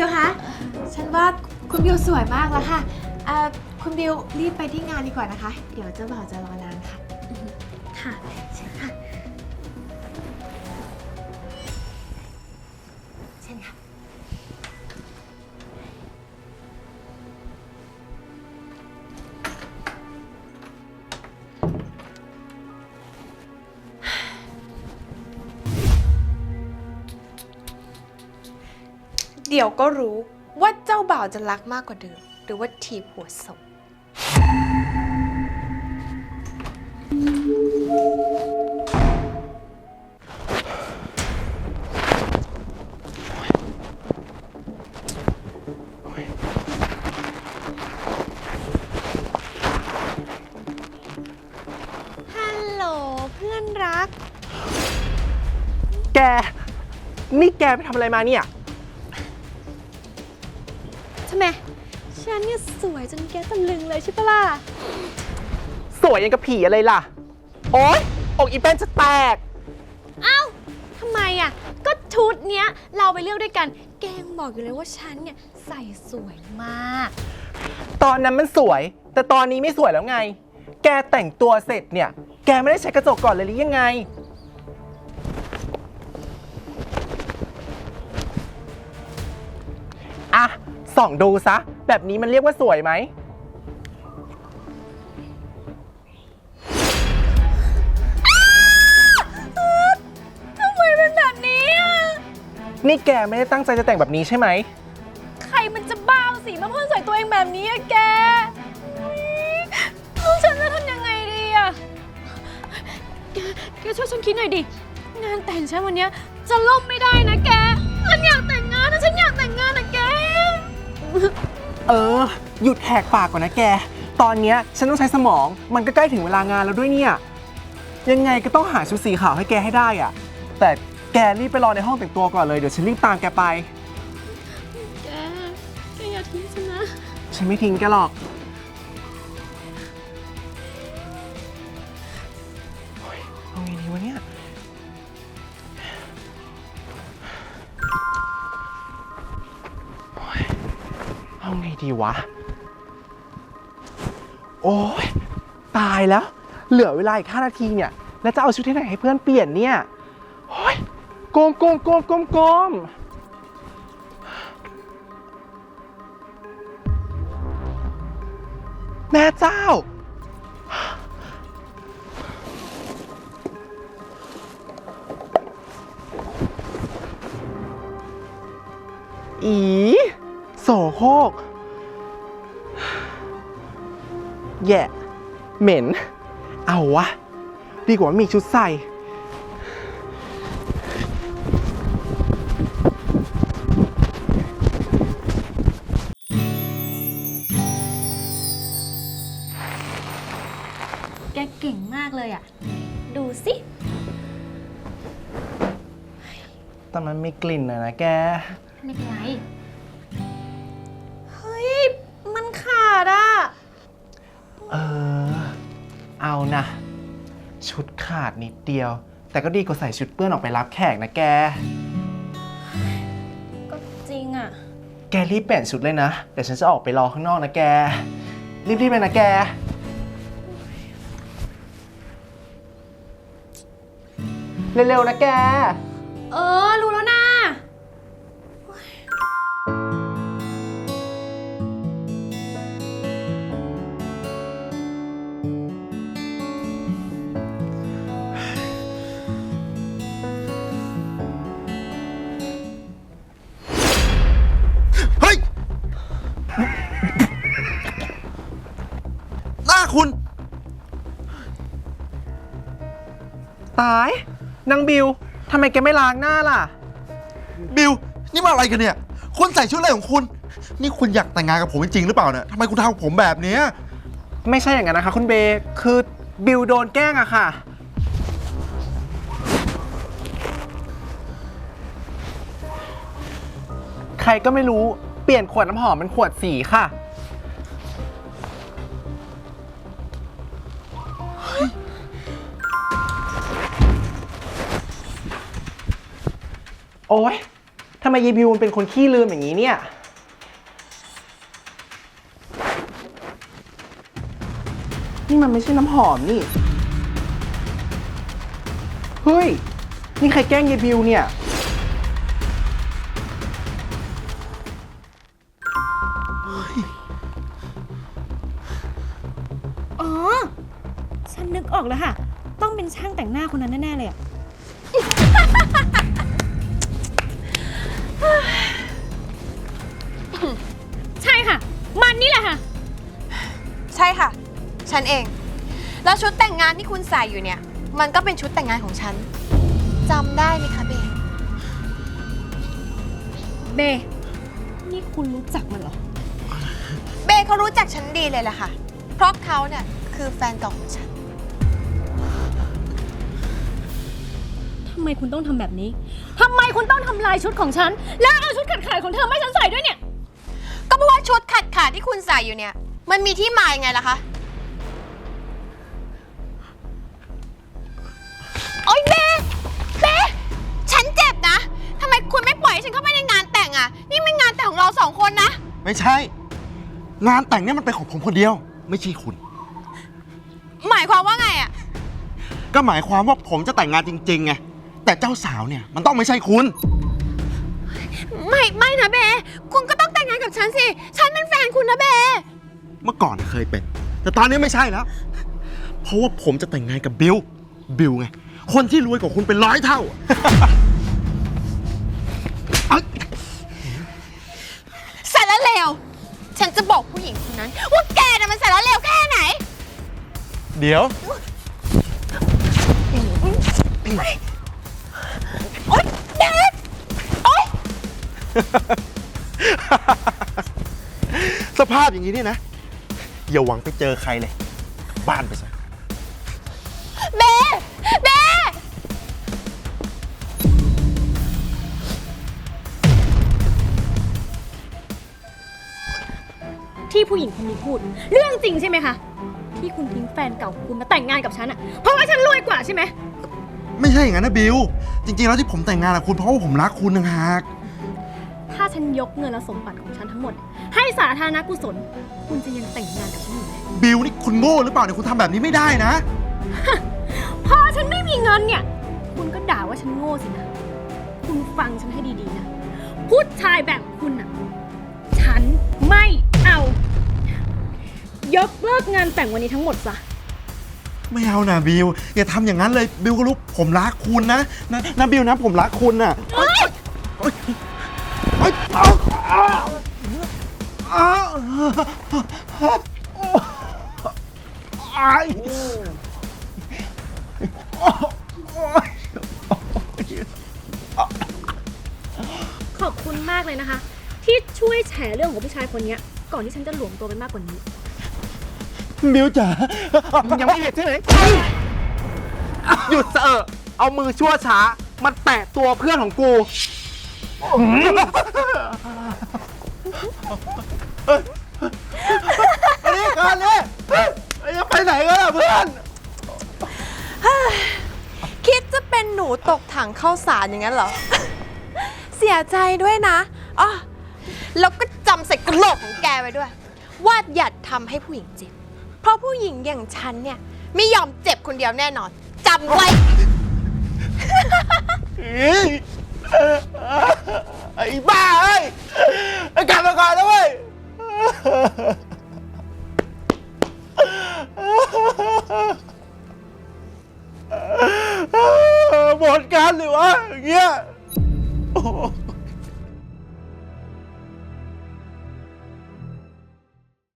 ิวคะ ฉันว่าคุณบิวสวยมากแล้วค่ะคุณบิวรีบไปที่งานดีกว่านะคะ เดี๋ยวเจ้าบ่าวจะรอ เดี๋ยวก็รู้ว่าเจ้าบ่าวจะรักมากกว่าเดิม หรือว่าทีบหัวศพฮัลโหลเพื่อนรัก แก นี่แกไปทำอะไรมาเนี่ย ฉันเนี่ยสวยจนแกตำลึงเลยใช่ปะล่ะ สวยยังกับผีอะไรล่ะ โอ๊ยอกอีเป็นจะแตก เอ้าทำไมอะ ก็ชุดเนี้ยเราไปเลือกด้วยกัน แกงบอกอยู่เลยว่าฉันเนี่ยใส่สวยมาก ตอนนั้นมันสวย แต่ตอนนี้ไม่สวยแล้วไง แกแต่งตัวเสร็จเนี่ย แกไม่ได้ใช้กระจกก่อนเลยหรือยังไง ส่องดูซะ แบบนี้มันเรียกว่าสวยไหม ทำไมเป็นแบบนี้อะนี่แกไม่ได้ตั้งใจจะแต่งแบบนี้ใช่ไหม ใครมันจะบ้าเอาสีมาพ่นใส่ตัวเองแบบนี้อะแกอุ๊ยลูกฉันจะทำยังไงดีอะแกแกช่วยฉันคิดหน่อยดิ งานแต่งฉันวันเนี้ยจะล่มไม่ได้นะแก ฉันอยาก เออ หยุดแหกปากก่อนนะแก ตอนเนี้ยฉันต้องใช้สมอง มันก็ใกล้ถึงเวลางานแล้วด้วยเนี่ย ยังไงก็ต้องหาชุดสีขาวให้แกให้ได้อะแต่แกรีบไปรอในห้องแต่งตัวก่อนเลย เดี๋ยวฉันรีบตามแกไป แก แกอย่าทิ้งฉันนะ ฉันไม่ทิ้งแกหรอกโอ๊ยเอาไงดีวะเนี่ย เอาไงดีวะ โอ้ยตายแล้ว เหลือเวลาอีก5นาทีเนี่ย แล้วจะเอาชุดที่ไหนให้เพื่อนเปลี่ยนเนี่ยโอ้ยโกมโกมโกมโกมโกมแม่เจ้า อี โสโครก แย่เหม็น เอาวะ ดีกว่าไม่มีชุดใส่ แกเก่งมากเลยอะดูสิแต่มันมีกลิ่นอะนะแก ไม่เป็นไร ชุดขาดนิดเดียว แต่ก็ดีกว่าใส่ชุดเปื้อนออกไปรับแขกนะแก ก็จริงอะแกรีบเปลี่ยนชุดเลยนะ เดี๋ยวฉันจะออกไปรอข้างนอกนะแก รีบๆเลยนะแก เร็วๆนะแก เออ รู้แล้วนะ นางบิวทำไมแกไม่ล้างหน้าล่ะ บิวนี่มาอะไรกันเนี่ย คุณใส่ชุดอะไรของคุณ นี่คุณอยากแต่งงานกับผมจริงๆหรือเปล่าเนี่ยทำไมคุณทำกับผมแบบเนี้ยไม่ใช่อย่างนั้นนะคะ คุณเบย์คือบิวโดนแกล้งอะค่ะ ใครก็ไม่รู้เปลี่ยนขวดน้ำหอมเป็นขวดสีค่ะ โอ้ยทำไมยีบิวมันเป็นคนขี้ลืมอย่างนี้เนี่ย นี่มันไม่ใช่น้ำหอมนี่ เฮ้ย นี่ใครแกล้งยีบิวเนี่ย อ๋อ ฉันนึกออกแล้วค่ะ ต้องเป็นช่างแต่งหน้าคนนั้นแน่ ๆ เลยอะ ใช่ค่ะ มันนี่แหละค่ะ ใช่ค่ะ ฉันเอง แล้วชุดแต่งงานที่คุณใส่อยู่เนี่ย มันก็เป็นชุดแต่งงานของฉันจำได้ไหมคะเบเบ นี่คุณรู้จักมันเหรอ เบเขารู้จักฉันดีเลยแหละค่ะ เพราะเขาเนี่ยคือแฟนเก่าของฉันำไมคุณต้องทำแบบนี้ทำไมคุณต้องทำลายชุดของฉัน แล้วเอาชุดขาดขายของเธอไม่ฉันใส่ด้วยเนี่ย ก็เพราะว่าชุดขาดขาดๆที่คุณใส่อยู่เนี่ย มันมีที่มายังไงล่ะคะโอ๊ยเบเบฉันเจ็บนะทำไมคุณไม่ปล่อยให้ฉันเข้าไปในงานแต่งอะนี่มันงานแต่งของเราสองคนนะ ไม่ใช่ งานแต่งเนี่ยมันเป็นของผมคนเดียว ไม่ใช่คุณ หมายความว่าไงอะก็หมายความว่าผมจะแต่งงานจริงๆไง แต่เจ้าสาวเนี่ยมันต้องไม่ใช่คุณ ไม่ไม่นะเบ คุณก็ต้องแต่งงานกับฉันสิ ฉันเป็นแฟนคุณนะเบ เมื่อก่อนเคยเป็น แต่ตอนนี้ไม่ใช่แล้ว เพราะว่าผมจะแต่งงานกับบิล บิลไง คนที่รวยกว่าคุณเป็นร้อยเท่าเอ้ยสารเลว ฉันจะบอกผู้หญิงคนนั้น ว่าแกน่ะมันสารเลวแค่ไหน เดี๋ยว สภาพอย่างนี้เนี่ยนะ อย่าหวังไปเจอใครเลยบ้านไปซะ เบเบที่ผู้หญิงคนนี้พูด เรื่องจริงใช่ไหมคะ ที่คุณทิ้งแฟนเก่าของคุณมาแต่งงานกับฉันอะเพราะว่าฉันรวยกว่าใช่ไหม ไม่ใช่อย่างนั้นนะบิลจริงๆแล้วที่ผมแต่งงานกับคุณเพราะว่าผมรักคุณต่างหากถ้าฉั นยกเงินและสมบัติของฉันทั้งหมด ให้สาธารณกุศล คุณจะยังแต่งงานกับฉันอยู่ไหมบิลนี่คุณโง่หรือเปล่าเนี่ยคุณทำแบบนี้ไม่ได้นะ พอฉันไม่มีเงินเนี่ย คุณก็ด่าว่าฉันโง่สินะ คุณฟังฉันให้ดีๆนะ ผู้ชายแบบคุณอะฉันไม่เอา ยกเลิกงานแต่งวันนี้ทั้งหมดซะ ไม่เอานะบิลอย่าทำอย่างนั้นเลยบิลก็รู้ผมรักคุณนะนะนะบิลนะผมรักคุณน่ะเขอบคุณมากเลยนะคะ ที่ช่วยแฉเรื่องของผู้ชายคนเนี้ย ก่อนที่ฉันจะหลวมตัวไปมากกว่านี้บิลจ๋ามึงยังไม่เห็นใช่ไหมหยุดเสอะเอามือชั่วช้า มันแตะตัวเพื่อนของกู นี่กันเลยจะไปไหนกันล่ะเพื่อน คิดจะเป็นหนูตกถังข้าวสารอย่างนั้นเหรอ เสียใจด้วยนะอ๋อแล้วก็จำใส่กระโหลกของแกไว้ด้วย ว่าอย่าทำให้ผู้หญิงเจ็บ เพราะผู้หญิงอย่างฉันเนี่ย ไม่ยอมเจ็บคนเดียวแน่นอนจำไว้ ไอ้บ้าเอ้ย